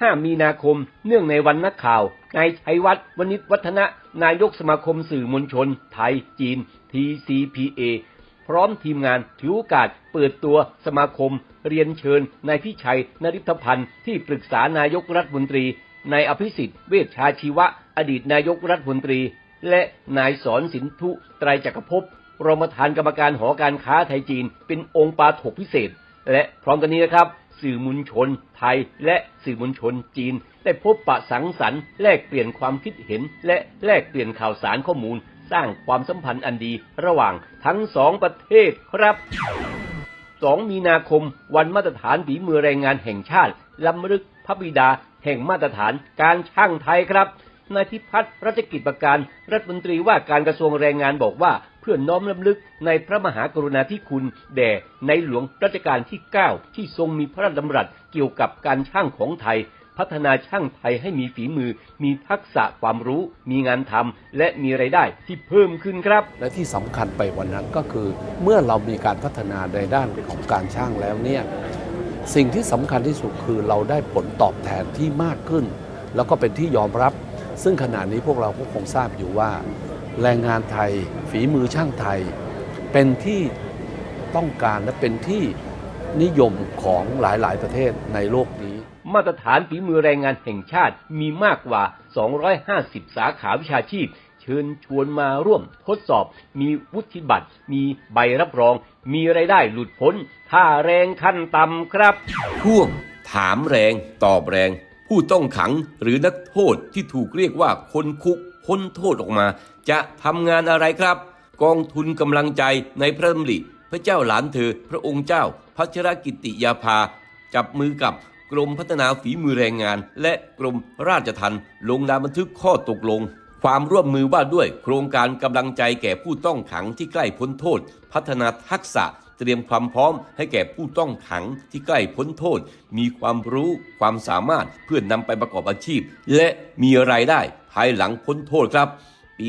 5 มีนาคม เนื่องในวันนักข่าว นายชัยวัฒน์วณิชวัฒนะ นายกสมาคมสื่อมวลชน ไทย จีน TCPA พร้อมทีมงานถือโอกาสเปิดตัวสมาคม เรียนเชิญนายพิชัยนริธพันธ์ที่ปรึกษานายกรัฐมนตรีนายอภิสิทธิ์เวชชาชีวะ อดีตนายกรัฐมนตรี และนายสอนสินธุไตรจักรภพรองประธานกรรมการหอการค้าไทยจีน เป็นองค์ปาถกพิเศษ และพร้อมกันนี้นะครับ สื่อมวลชน ไทยและสื่อมวลชนจีน ได้พบปะสังสรรค์แลกเปลี่ยนความคิดเห็น และแลกเปลี่ยนข่าวสารข้อมูล สร้างความสัมพันธ์อันดีระหว่างทั้งสองประเทศครับ 2 มีนาคม วันมาตรฐานฝีมือแรงงานแห่งชาติลำลึกพระบิดาแห่งมาตรฐานการช่างไทยครับ นายทิพัฒน์รัชกิจประการ รัฐมนตรีว่าการกระทรวงแรงงานบอกว่า เพื่อน้อมรำลึกในพระมหากรุณาธิคุณแด่ในหลวงรัชกาลที่ 9 ที่ทรงมีพระราชดำรัสเกี่ยวกับการช่างของไทย พัฒนาช่างไทยให้มีฝีมือ มีทักษะความรู้ มีงานทำและมีไรายได้ที่เพิ่มขึ้นครับ และที่สำคัญไปวันนั้นก็คือ เมื่อเรามีการพัฒนาในด้านของการช่างแล้วเนี่ยสิ่งที่สำคัญที่สุดคือเราได้ผลตอบแทนที่มากขึ้น แล้วก็เป็นที่ยอมรับ ซึ่งขณะนี้พวกเราก็คงทราบอยู่ว่า แรงงานไทยฝีมือช่างไทย เป็นที่ต้องการและเป็นที่นิยมของหลาย ๆ ประเทศในโลกนี้ มาตรฐานฝีมือแรงงานแห่งชาติมีมากกว่า 250 สาขาวิชาชีพ เชิญชวนมาร่วมทดสอบ มีวุฒิบัตร มีใบรับรอง มีไรายได้หลุดพ้นค่าแรงขั้นต่ำครับช่วง ถามแรง ตอบแรง ผู้ต้องขังหรือนักโทษที่ถูกเรียกว่าคนคุกพ้นโทษออกมา จะทำงานอะไรครับ กองทุนกำลังใจในพระดำริพระเจ้าหลานเธอ พระองค์เจ้า พัชรกิติยาภา จับมือกับกรมพัฒนาฝีมือแรงงาน และกรมราชทัณฑ์ลงนามบันทึกข้อตกลง ความร่วมมือว่าด้วยโครงการกำลังใจแก่ผู้ต้องขังที่ใกล้พ้นโทษ พัฒนาทักษะเตรียมความพร้อมให้แก่ผู้ต้องขังที่ใกล้พ้นโทษ มีความรู้ความสามารถเพื่อนนำไปประกอบอาชีพ และมีรายได้ภายหลังพ้นโทษครับ ปี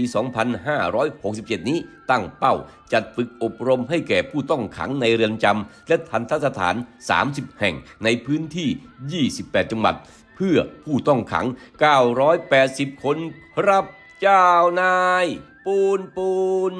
2567 นี้ตั้งเป้าจัดฝึกอบรมให้แก่ผู้ต้องขังในเรือนจำและทันทสถาน 30 แห่งในพื้นที่ 28 จังหวัด เพื่อผู้ต้องขัง 980 คนครับ เจ้านาย ปูนปูน